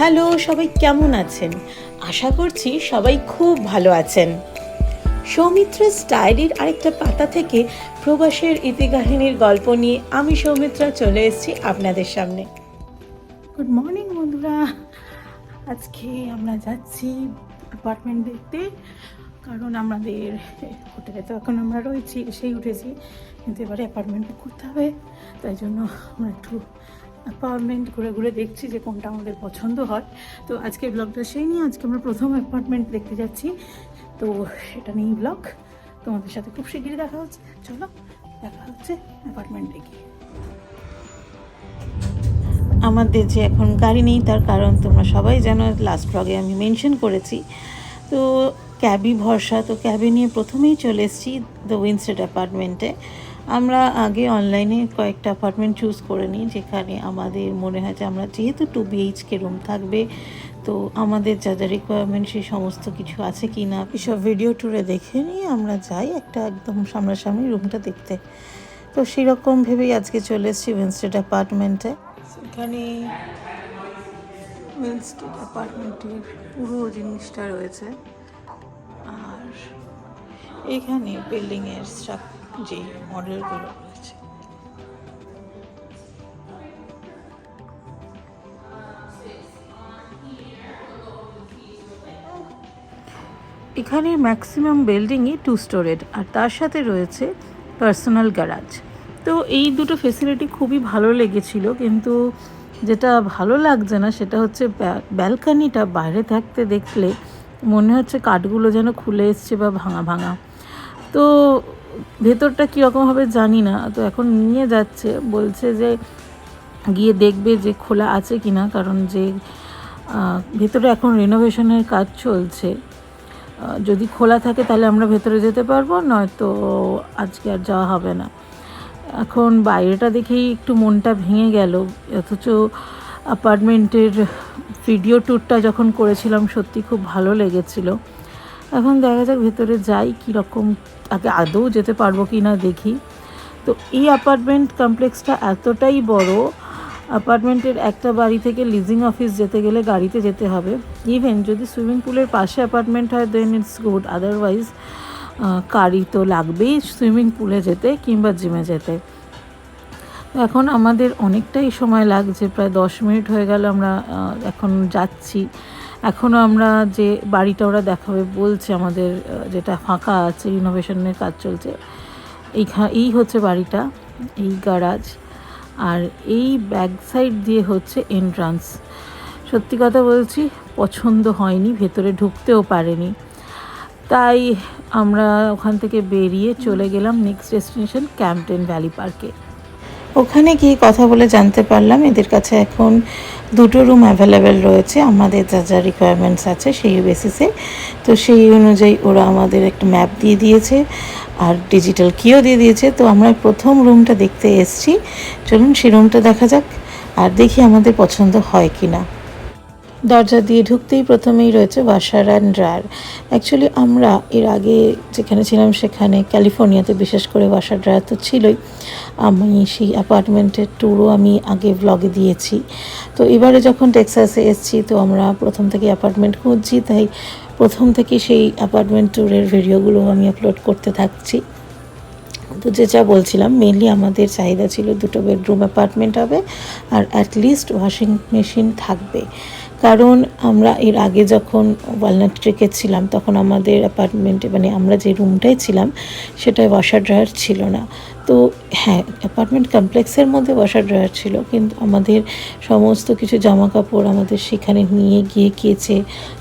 Hello, সবাই কেমন আছেন? আশা করছি সবাই খুব ভালো আছেন। সৌমিত্রা স্টাইলির আরেকটা পাতা থেকে প্রবাসের ইতিকাহিনীর গল্প নিয়ে আমি সৌমিত্রা চলে এসেছি আপনাদের সামনে। গুড মর্নিং বন্ধুরা। আজকে আমরা যাচ্ছি অ্যাপার্টমেন্ট দেখতে, কারণ আমাদের হোটেলে তো এখন আমরা রয়েছি, এসেই উঠেছি। কিন্তু এবারে অ্যাপার্টমেন্ট করতে হবে, তাই জন্য আমরা একটু অ্যাপার্টমেন্ট ঘুরে ঘুরে দেখছি যে কোনটা আমাদের পছন্দ হয়। তো আজকে ব্লগটা সেই নিয়ে আজকে আমরা প্রথম অ্যাপার্টমেন্ট দেখতে যাচ্ছি। তো সেটা নিয়েই ব্লগ তোমাদের সাথে খুব শিগগিরই দেখা হচ্ছে। চলো, দেখা হচ্ছে অ্যাপার্টমেন্ট গিয়ে আমাদের যে এখন গাড়ি নেই, তার কারণ তোমরা সবাই জানো লাস্ট ব্লগে আমি মেনশন করেছি। তো ক্যাবই ভরসা, তো ক্যাবে নিয়ে প্রথমেই চলে এসেছি দ্য উইনস্টেড অ্যাপার্টমেন্টে আমরা আগে অনলাইনে কয়েকটা অ্যাপার্টমেন্ট চুজ করে নিই, যেখানে আমাদের মনে হয় যে আমরা যেহেতু টু বিএইচকে রুম থাকবে, তো আমাদের যা যা রিকোয়ারমেন্ট সেই সমস্ত কিছু আছে কি না এসব ভিডিও ট্যুরে দেখে নিয়ে আমরা যাই একটা একদম সামনাসামনি রুমটা দেখতে। তো সেরকম ভেবেই আজকে চলে এসেছি উইনস্টেড অ্যাপার্টমেন্টে এখানে উইনস্টেড অ্যাপার্টমেন্টের পুরো জিনিসটা রয়েছে। আর এখানে বিল্ডিংয়ের স্ট্রাক যে মডেলগুলো রয়েছে। এখানে ম্যাক্সিমাম বিল্ডিংই টু স্টোরেড আর তার সাথে রয়েছে পার্সোনাল গ্যারাজ তো এই দুটো ফেসিলিটি খুবই ভালো লেগেছিল, কিন্তু যেটা ভালো লাগছে না সেটা হচ্ছে ব্যালকানিটা বাইরে থাকতে দেখলে মনে হচ্ছে কাঠগুলো যেন খুলে এসছে বা ভাঙা ভাঙা। তো ভেতরটা কীরকম হবে জানি না, তো এখন নিয়ে যাচ্ছে। বলছে যে গিয়ে দেখবে যে খোলা আছে কি না কারণ যে ভেতরে এখন রিনোভেশনের কাজ চলছে। যদি খোলা থাকে তাহলে আমরা ভেতরে যেতে পারব, নয়তো আজকে আর যাওয়া হবে না। এখন বাইরেটা দেখেই একটু মনটা ভেঙে গেল, অথচ অ্যাপার্টমেন্টের ভিডিও ট্যুরটা যখন করেছিলাম, সত্যি খুব ভালো লেগেছিল। এখন দেখা যাক ভেতরে যাই কীরকম, আগে আদৌ যেতে পারব কি না দেখি। তো এই অ্যাপার্টমেন্ট কমপ্লেক্সটা এতটাই বড় অ্যাপার্টমেন্টের একটা বাড়ি থেকে লিজিং অফিস যেতে গেলে গাড়িতে যেতে হবে। ইভেন যদি সুইমিং পুলের পাশে অ্যাপার্টমেন্ট হয় দেন ইটস গুড আদারওয়াইজ গাড়ি তো লাগবেই সুইমিং পুলে যেতে কিংবা জিমে যেতে। এখন আমাদের অনেকটাই সময় লাগছে, প্রায় দশ মিনিট হয়ে গেল আমরা এখন যাচ্ছি। এখনও আমরা যে বাড়িটা ওরা দেখাবে বলছে আমাদের যেটা ফাঁকা আছে রিনোভেশনের কাজ চলছে, এইখা, এই হচ্ছে বাড়িটা, এই গ্যারাজ আর এই ব্যাক সাইড দিয়ে হচ্ছে এন্ট্রান্স সত্যি কথা বলছি, পছন্দ হয়নি, ভেতরে ঢুকতেও পারেনি। তাই আমরা ওখান থেকে বেরিয়ে চলে গেলাম নেক্সট ডেস্টিনেশন ক্যাম্পটেন ভ্যালি পার্কে ওখানে গিয়ে কথা বলে জানতে পারলাম, এদের কাছে এখন দুটো রুম অ্যাভেলেবেল রয়েছে, আমাদের যা যা রিকোয়ারমেন্টস আছে সেই বেসিসে তো সেই অনুযায়ী ওরা আমাদের একটা ম্যাপ দিয়ে দিয়েছে, আর ডিজিটাল কিও দিয়ে দিয়েছে। তো আমরা প্রথম রুমটা দেখতে এসছি। চলুন সেই রুমটা দেখা যাক, আর দেখি আমাদের পছন্দ হয় কি না দরজা দিয়ে ঢুকতেই প্রথমেই রয়েছে ওয়াশার অ্যান্ড ড্রায়ার অ্যাকচুয়ালি আমরা এর আগে যেখানে ছিলাম সেখানে ক্যালিফোর্নিয়াতে বিশেষ করে ওয়াশার ড্রায়ার তো ছিলই। আমি সেই অ্যাপার্টমেন্টের ট্যুরও আমি আগে ব্লগে দিয়েছি। তো এবারে যখন টেক্সাসে এসেছি, তো আমরা প্রথম থেকে অ্যাপার্টমেন্ট খুঁজছি, তাই প্রথম থেকে সেই অ্যাপার্টমেন্ট ট্যুরের ভিডিওগুলো আমি আপলোড করতে থাকছি। তো যে যা বলছিলাম মেনলি আমাদের চাহিদা ছিল দুটো বেডরুম অ্যাপার্টমেন্ট হবে আর অ্যাটলিস্ট ওয়াশিং মেশিন থাকবে। কারণ আমরা এর আগে যখন ওয়ালনাট ট্রেকে ছিলাম, তখন আমাদের অ্যাপার্টমেন্টে মানে আমরা যে রুমটাই ছিলাম, সেটায় ওয়াশার ড্রায়ার ছিল না। তো হ্যাঁ অ্যাপার্টমেন্ট কমপ্লেক্সের মধ্যে ওয়াশার ড্রায়ার ছিল, কিন্তু আমাদের সমস্ত কিছু জামা কাপড় আমাদের সেখানে নিয়ে গিয়ে কেচে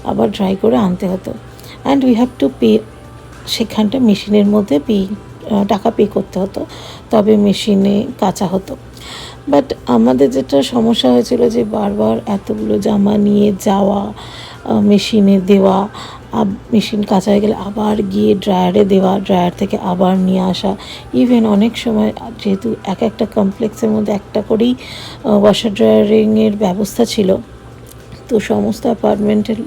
আবার ড্রাই করে আনতে হতো। And we have to pay সেখানটা মেশিনের মধ্যে পে টাকা পে করতে হতো। তবে মেশিনে কাচা হতো। বাট আমাদের যেটা সমস্যা হয়েছিল যে বারবার এতগুলো জামা নিয়ে যাওয়া মেশিনে দেওয়া মেশিন কাঁচা হয়ে গেলে আবার গিয়ে ড্রায়ারে দেওয়া ড্রায়ার থেকে আবার নিয়ে আসা। ইভেন অনেক সময় যেহেতু এক একটা কমপ্লেক্সের মধ্যে একটা করেই ওয়াশার ড্রায়ারিংয়ের ব্যবস্থা ছিল। তো সমস্ত অ্যাপার্টমেন্টের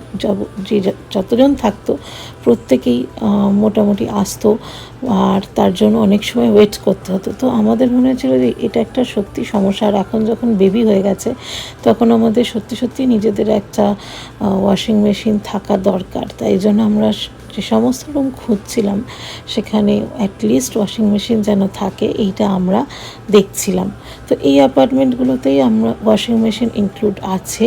যে যতজন থাকতো, প্রত্যেকেই মোটামুটি আসতো আর তার জন্য অনেক সময় ওয়েট করতে হতো। তো আমাদের মনে হয়েছিলো যে এটা একটা সত্যি সমস্যা। আর এখন যখন বেবি হয়ে গেছে, তখন আমাদের সত্যি সত্যি নিজেদের একটা ওয়াশিং মেশিন থাকা দরকার। তাই জন্য আমরা যে সমস্ত রুম খুঁজছিলাম, সেখানে অ্যাটলিস্ট ওয়াশিং মেশিন যেন থাকে, এইটা আমরা দেখছিলাম। তো এই অ্যাপার্টমেন্টগুলোতেই আমরা ওয়াশিং মেশিন ইনক্লুড আছে।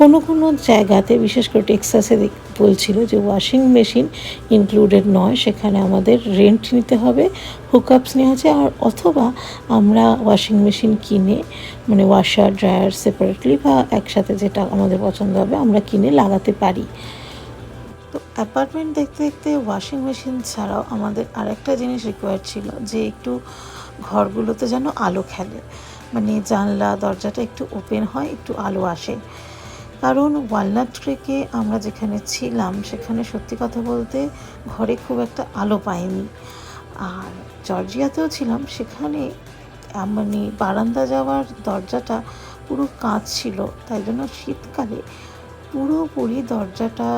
কোনো কোনো জায়গাতে, বিশেষ করে টেক্সাসে বলছিল যে ওয়াশিং মেশিন ইনক্লুডেড নয়, সেখানে আমাদের রেন্ট নিতে হবে হুকআপস নেওয়া আছে, আর অথবা আমরা ওয়াশিং মেশিন কিনে মানে ওয়াশার ড্রায়ার সেপারেটলি বা একসাথে যেটা আমাদের পছন্দ হবে, আমরা কিনে লাগাতে পারি। তো অ্যাপার্টমেন্ট দেখতে দেখতে ওয়াশিং মেশিন ছাড়াও আমাদের আরেকটা জিনিস রিকোয়ার ছিল, যে একটু ঘরগুলোতে যেন আলো খেলে। মানে জানলা, দরজাটা একটু ওপেন হয়, একটু আলো আসে। কারণ ওয়ালনাট ক্রেকে আমরা যেখানে ছিলাম, সেখানে সত্যি কথা বলতে ঘরে খুব একটা আলো পাইনি। আর জর্জিয়াতেও ছিলাম, সেখানে মানে বারান্দা যাওয়ার দরজাটা পুরো কাঁচ ছিল। তাই জন্য শীতকালে পুরোপুরি দরজাটা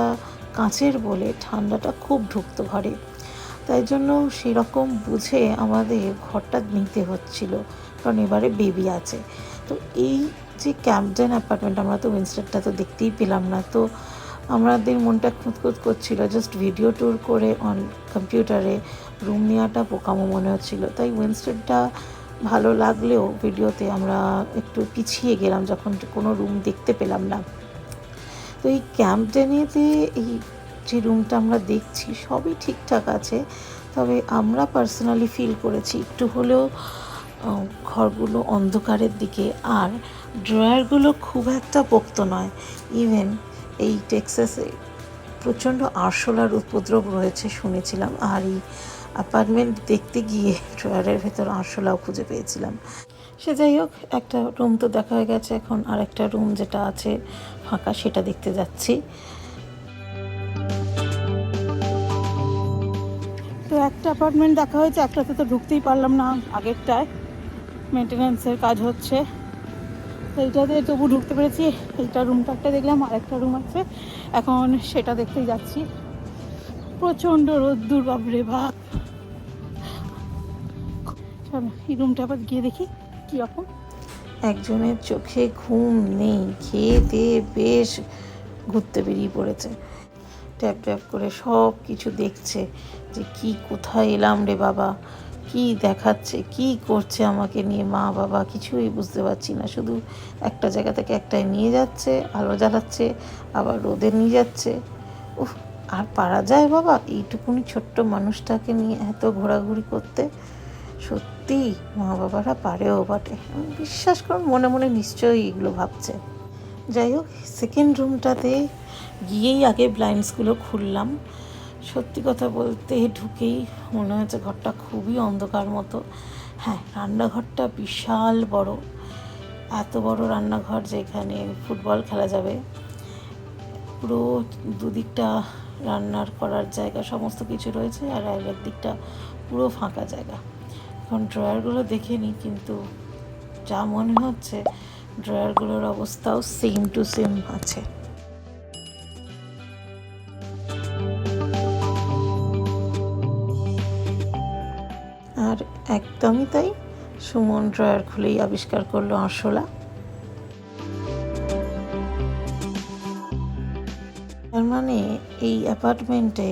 কাঁচের বলে ঠান্ডাটা খুব ঢুকতো ঘরে। তাই জন্য সেরকম বুঝে আমাদের ঘরটা নিতে হচ্ছিল, কারণ এবারে বেবি আছে। তো এই যে ক্যাম্পডেন অ্যাপার্টমেন্ট আমরা তো উইনস্টারটা তো দেখতেই পেলাম না। তো আমাদের মনটা খুঁতখুত করছিল জাস্ট ভিডিও ট্যুর করে অন কম্পিউটারে রুম নেওয়াটা বোকামো মনে হচ্ছিল। তাই উইনস্টারটা ভালো লাগলেও ভিডিওতে আমরা একটু পিছিয়ে গেলাম, যখন কোনো রুম দেখতে পেলাম না। তো এই ক্যাম্পডেনেতে এই যে রুমটা আমরা দেখছি, সবই ঠিকঠাক আছে। তবে আমরা পার্সোনালি ফিল করেছি, একটু হলেও ঘরগুলো অন্ধকারের দিকে। আর ড্রয়ারগুলো খুব একটা পোক্ত নয়। ইভেন এই টেক্সাসে প্রচণ্ড আরশোলার উপদ্রব রয়েছে শুনেছিলাম। আর এই অ্যাপার্টমেন্ট দেখতে গিয়ে ড্রয়ারের ভেতর আরশোলাও খুঁজে পেয়েছিলাম। সে যাই হোক, একটা রুম তো দেখা হয়ে গেছে, এখন আর একটা রুম যেটা আছে ফাঁকা, সেটা দেখতে যাচ্ছি। তো একটা অ্যাপার্টমেন্ট দেখা হয়েছে, একটাতে তো ঢুকতেই পারলাম না, আগেরটায়। মেনটেন্যান্সের কাজ হচ্ছে। এইটাতে তবু ঢুকতে পেরেছি, এইটা রুমটা একটা দেখলাম আর একটা রুম আছে। এখন সেটা দেখতেই যাচ্ছি। প্রচণ্ড রোদ্দুর বাবরে বাপ। চলো, এই রুমটা আবার গিয়ে দেখি। কীরকম? একজনের চোখে ঘুম নেই, খেয়ে দিয়ে বেশ ঘুরতে বেরিয়ে পড়েছে। ট্যাপ ট্যাপ করে সব কিছু দেখছে যে কি কোথায় এলাম রে বাবা, কি দেখাচ্ছে, কি করছে আমাকে নিয়ে মা বাবা কিছুই বুঝতে পারছি না। শুধু একটা জায়গা থেকে একটাই নিয়ে যাচ্ছে, আলো জ্বালাচ্ছে, আবার রোদে নিয়ে যাচ্ছে। উফ, আর পারা যায় বাবা এইটুকুনি ছোট্ট মানুষটাকে নিয়ে এত ঘোরাঘুরি করতে? সত্যি মা বাবারা পারেও বটে। আমি বিশ্বাস করুন, মনে মনে নিশ্চয়ই এগুলো ভাবছে। যাই হোক সেকেন্ড রুমটাতে গিয়েই আগে ব্লাইন্ডসগুলো খুললাম। সত্যি কথা বলতে ঢুকেই মনে হয়েছে ঘরটা খুবই অন্ধকার মতো। হ্যাঁ রান্নাঘরটা বিশাল বড়। এত বড় রান্নাঘর যেখানে ফুটবল খেলা যাবে। পুরো দুদিকটা রান্নার করার জায়গা, সমস্ত কিছু রয়েছে আর আগের দিকটা পুরো ফাঁকা জায়গা। এখন ড্রয়ারগুলো দেখে নিই, কিন্তু যা মনে হচ্ছে ড্রয়ারগুলোর অবস্থাও সেম টু সেম আছে। আর একদমই তাই, সুমন ড্রয়ার খুলেই আবিষ্কার করল আরশোলা। তার মানে এই অ্যাপার্টমেন্টে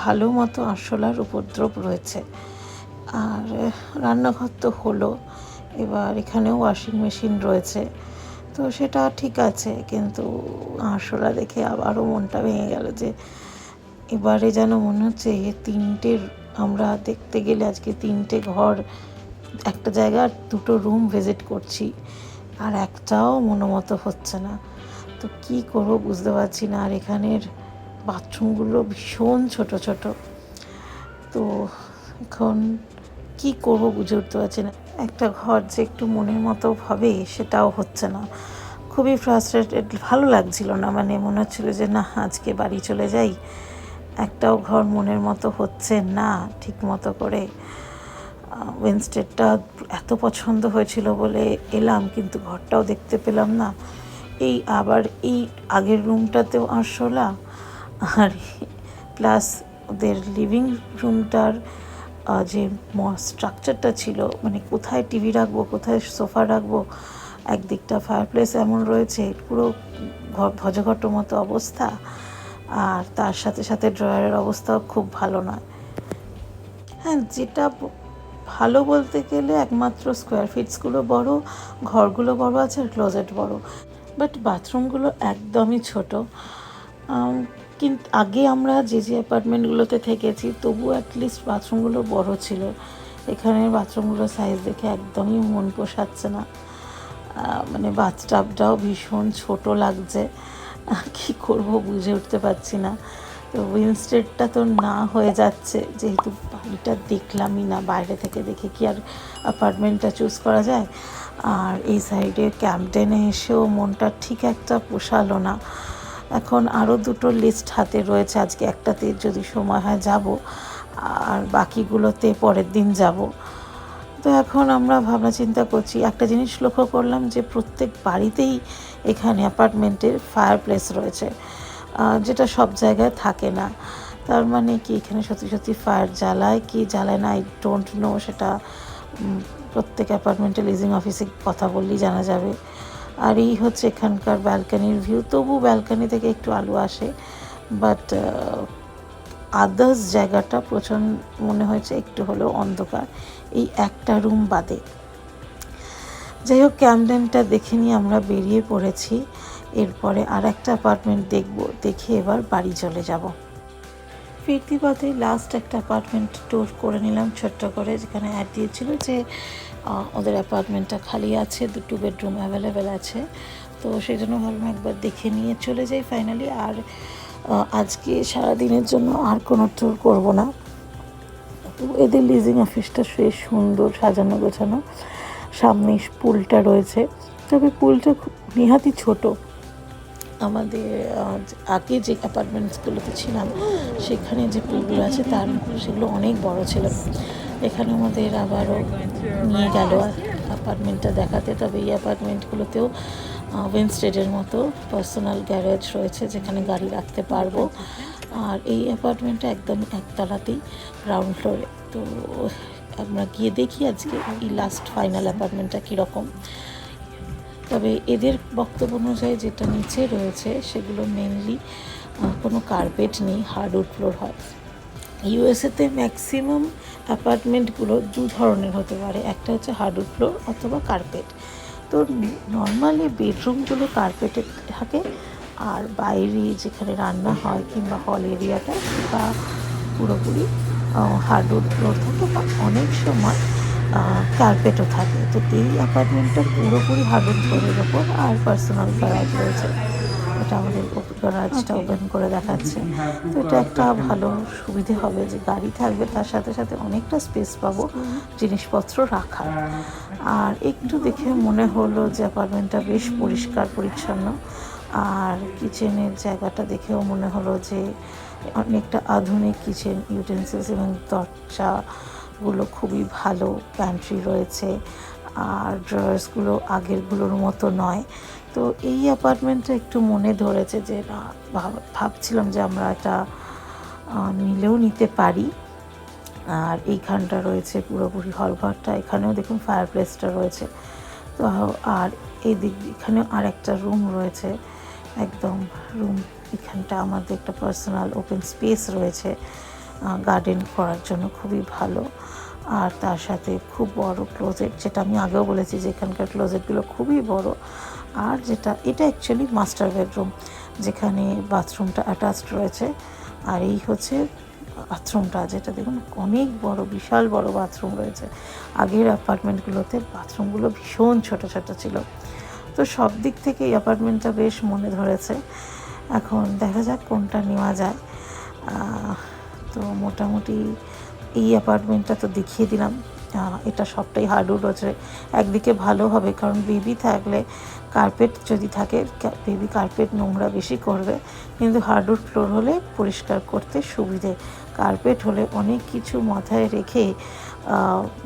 ভালো মতো আরশোলার উপদ্রব রয়েছে। আর রান্নাঘর তো হলো। এবার এখানেও ওয়াশিং মেশিন রয়েছে। তো সেটা ঠিক আছে, কিন্তু আরশোলা দেখে আবারও মনটা ভেঙে গেল যে, এবারে যেন মনে হচ্ছে তিনটে, আমরা দেখতে গেলে আজকে তিনটে ঘর, একটা জায়গার দুটো রুম ভিজিট করছি। আর একটাও মনোমতো হচ্ছে না। তো কি করব বুঝতে পারছি না, আর এখানের বাথরুমগুলো ভীষণ ছোট ছোট। তো এখন কি করব বুঝে উঠতে পারছি না। একটা ঘর যে একটু মনের মতো হবে সেটাও হচ্ছে না। খুবই ফ্রাস্ট্রেটেড ভালো লাগছিল না। মানে মনে হচ্ছিল যে, না, আজকে বাড়ি চলে যাই। একটাও ঘর মনের মতো হচ্ছে না ঠিক মতো করে। ওয়েনস্টেডটা এত পছন্দ হয়েছিল বলে এলাম, কিন্তু ঘরটাও দেখতে পেলাম না। এই আবার এই আগের রুমটাতেও আরশোলা আর প্লাস ওদের লিভিং রুমটার যে স্ট্রাকচারটা ছিল মানে কোথায় টিভি রাখব, কোথায় সোফা রাখব, একদিকটা ফায়ারপ্লেস এমন রয়েছে, পুরো ভজঘট মতো অবস্থা। আর তার সাথে সাথে ড্রয়ারের অবস্থাও খুব ভালো নয়। হ্যাঁ যেটা ভালো বলতে গেলে একমাত্র স্কোয়ার ফিটসগুলো বড়, ঘরগুলো বড় আছে আর ক্লোজেট বড়। বাট বাথরুমগুলো একদমই ছোট। কিন্তু আগে আমরা যে যে অ্যাপার্টমেন্টগুলোতে থেকেছি তবু অ্যাটলিস্ট বাথরুমগুলো বড় ছিল। এখানের বাথরুমগুলোর সাইজ দেখে একদমই মন পোষাচ্ছে না। মানে বাথটাবটাও ভীষণ ছোট লাগছে। কি করব বুঝে উঠতে পারছি না। তো উইনস্টেডটা তো না হয়ে যাচ্ছে। যেহেতু বাড়িটা দেখলামই না, বাইরে থেকে দেখে কি আর অ্যাপার্টমেন্টটা চুজ করা যায়? আর এই সাইডে ক্যাম্পডেনে এসেও মনটা ঠিক একটা পোষালো না। এখন আরও দুটো লিস্ট হাতে রয়েছে। আজকে একটাতে যদি সময় হয় যাব, আর বাকিগুলোতে পরের দিন যাব। তো এখন আমরা ভাবনা চিন্তা করছি, একটা জিনিস লক্ষ্য করলাম যে প্রত্যেক বাড়িতেই এখানে অ্যাপার্টমেন্টের ফায়ার প্লেস রয়েছে যেটা সব জায়গায় থাকে না। তার মানে কি, এখানে সত্যি সত্যি ফায়ার জ্বালায় কি জ্বালায় না? আই ডোন্ট নো সেটা প্রত্যেক অ্যাপার্টমেন্টে লিজিং অফিসে কথা বললেই জানা যাবে। আর এই হচ্ছে এখানকার ব্যালকানির ভিউ। তবু ব্যালকানি থেকে একটু আলো আসে বাট আদার্স জায়গাটা প্রচণ্ড মনে হয়েছে একটু হলেও অন্ধকার। এই একটা রুম বাদে। যাই হোক ক্যামডেনটা দেখে নিয়ে আমরা বেরিয়ে পড়েছি। এরপরে আর একটা অ্যাপার্টমেন্ট দেখব, দেখে এবার বাড়ি চলে যাব। ফিরতি পথে লাস্ট একটা অ্যাপার্টমেন্ট ট্যুর করে নিলাম ছোট্ট করে, যেখানে অ্যাড দিয়েছিল যে ওদের অ্যাপার্টমেন্টটা খালি আছে, দুটো বেডরুম অ্যাভেলেবেল আছে। তো সেই জন্য ভাবলাম একবার দেখে নিয়ে চলে যাই ফাইনালি আর আজকে সারাদিনের জন্য আর কোনো ট্যুর করব না। তো এদের লিজিং অফিসটা সে সুন্দর সাজানো গোছানো। সামনে পুলটা রয়েছে। তবে পুলটা খুব নিহাতি ছোট। আমাদের আগে যে অ্যাপার্টমেন্টসগুলোতে ছিলাম, সেখানে যে পুলগুলো আছে, তার সেগুলো অনেক বড় ছিল। এখানে আমাদের আবারও নিয়ে গেল অ্যাপার্টমেন্টটা দেখাতে। তবে এই অ্যাপার্টমেন্টগুলোতেও ওয়েনস্টেডের মতো পার্সোনাল গ্যারেজ রয়েছে, যেখানে গাড়ি রাখতে পারব। আর এই অ্যাপার্টমেন্টটা একদম একতলাতেই গ্রাউন্ড ফ্লোরে তো আমরা গিয়ে দেখি আজকে এই লাস্ট ফাইনাল অ্যাপার্টমেন্টটা কীরকম। তবে এদের বক্তব্য অনুযায়ী যেটা নিচে রয়েছে, সেগুলো মেনলি কোনো কার্পেট নেই হার্ডউড ফ্লোর হয়। ইউএসএতে ম্যাক্সিমাম অ্যাপার্টমেন্টগুলো দু ধরনের হতে পারে। একটা হচ্ছে হার্ডউড ফ্লোর অথবা কার্পেট তো নর্মালি বেডরুমগুলো কার্পেটে থাকে, আর বাইরে যেখানে রান্না হয় কিংবা হল এরিয়াটা তা পুরোপুরি হার্ডউড ফ্লোর থাকে। বা অনেক সময় কার্পেটও থাকে। তো এই অ্যাপার্টমেন্টটা পুরোপুরি ফ্লোরের ওপর আর পার্সোনাল গ্যারাজ রয়েছে। এটা আমাদের গ্যারাজটা. ওপেন করে দেখাচ্ছে। তো এটা একটা ভালো সুবিধে হবে যে গাড়ি থাকবে তার সাথে সাথে অনেকটা স্পেস পাবো জিনিসপত্র রাখার। আর একটু দেখে মনে হলো যে অ্যাপার্টমেন্টটা বেশ পরিষ্কার পরিচ্ছন্ন। আর কিচেনের জায়গাটা দেখেও মনে হলো যে অনেকটা আধুনিক কিচেন ইউটেন্সিলস এবং দরজাগুলো খুবই ভালো প্যান্ট্রি রয়েছে। আর ড্রয়ার্সগুলো আগেরগুলোর মতো নয়। তো এই অ্যাপার্টমেন্টটা একটু মনে ধরেছে যে, না, ভাব- ভাবছিলাম যে আমরা এটা নিলেও নিতে পারি। আর এইখানটা রয়েছে পুরোপুরি হল ঘরটা, এখানেও দেখুন ফায়ার প্লেসটা রয়েছে। তো, আর এই দিক এখানেও আর একটা রুম রয়েছে। একদম রুম এখানটা আমাদের একটা পার্সোনাল ওপেন স্পেস রয়েছে। গার্ডেন করার জন্য খুবই ভালো। আর তার সাথে খুব বড় ক্লোজেট যেটা আমি আগেও বলেছি যে এখানকার ক্লোজেটগুলো খুবই বড়। আর যেটা, এটা অ্যাকচুয়ালি মাস্টার বেডরুম যেখানে বাথরুমটা অ্যাটাচড রয়েছে। আর এই হচ্ছে বাথরুমটা যেটা দেখুন অনেক বড়, বিশাল বড় বাথরুম রয়েছে। আগের অ্যাপার্টমেন্টগুলোতে বাথরুমগুলো ভীষণ ছোট ছোট ছিল। তো সব দিক থেকে এই অ্যাপার্টমেন্টটা বেশ মনে ধরেছে। এখন দেখা যাক কোনটা নেওয়া যায়। তো মোটামুটি এই অ্যাপার্টমেন্টটা তো দেখিয়ে দিলাম। এটা সবটাই হার্ডউড হচ্ছে একদিকে ভালো হবে, কারণ বেবি থাকলে কার্পেট যদি থাকে বেবি কার্পেট নোংরা বেশি করবে, কিন্তু হার্ডউড ফ্লোর হলে পরিষ্কার করতে সুবিধে। কার্পেট হলে অনেক কিছু মাথায় রেখে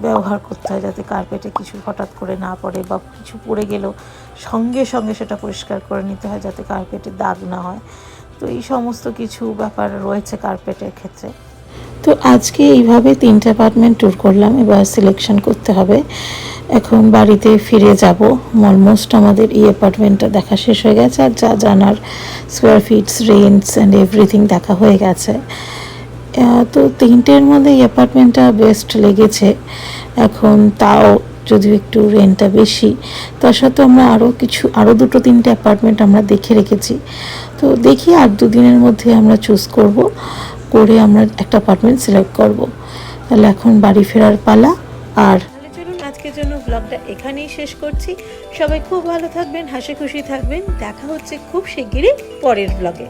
ব্যবহার করতে হয় যাতে কার্পেটে কিছু হঠাৎ করে না পড়ে বা কিছু পড়ে গেলেও সঙ্গে সঙ্গে সেটা পরিষ্কার করে নিতে হয় যাতে কার্পেটে দাগ না হয়। তো এই সমস্ত কিছু ব্যাপার রয়েছে কার্পেটের ক্ষেত্রে। তো আজকে এইভাবে তিনটে অ্যাপার্টমেন্ট ট্যুর করলাম, এবার সিলেকশন করতে হবে। এখন বাড়িতে ফিরে যাব। অলমোস্ট আমাদের এই অ্যাপার্টমেন্টটা দেখা শেষ হয়ে গেছে, আর যা জানার square feets rents and everything দেখা হয়ে গেছে। তো তিনটের মধ্যে এই অ্যাপার্টমেন্টটা বেস্ট লেগেছে। এখন তাও যদিও একটু রেন্টটা বেশি, তার সাথে আমরা আরও কিছু আরও দুটো তিনটে অ্যাপার্টমেন্ট আমরা দেখে রেখেছি। তো দেখি আর দুদিনের মধ্যে আমরা চুজ করব, করে আমরা একটা অ্যাপার্টমেন্ট সিলেক্ট করব। তাহলে এখন বাড়ি ফেরার পালা, আর আজকের জন্য ব্লগটা এখানেই শেষ করছি। সবাই খুব ভালো থাকবেন হাসি খুশি থাকবেন। দেখা হচ্ছে খুব শিগগিরই পরের ব্লগে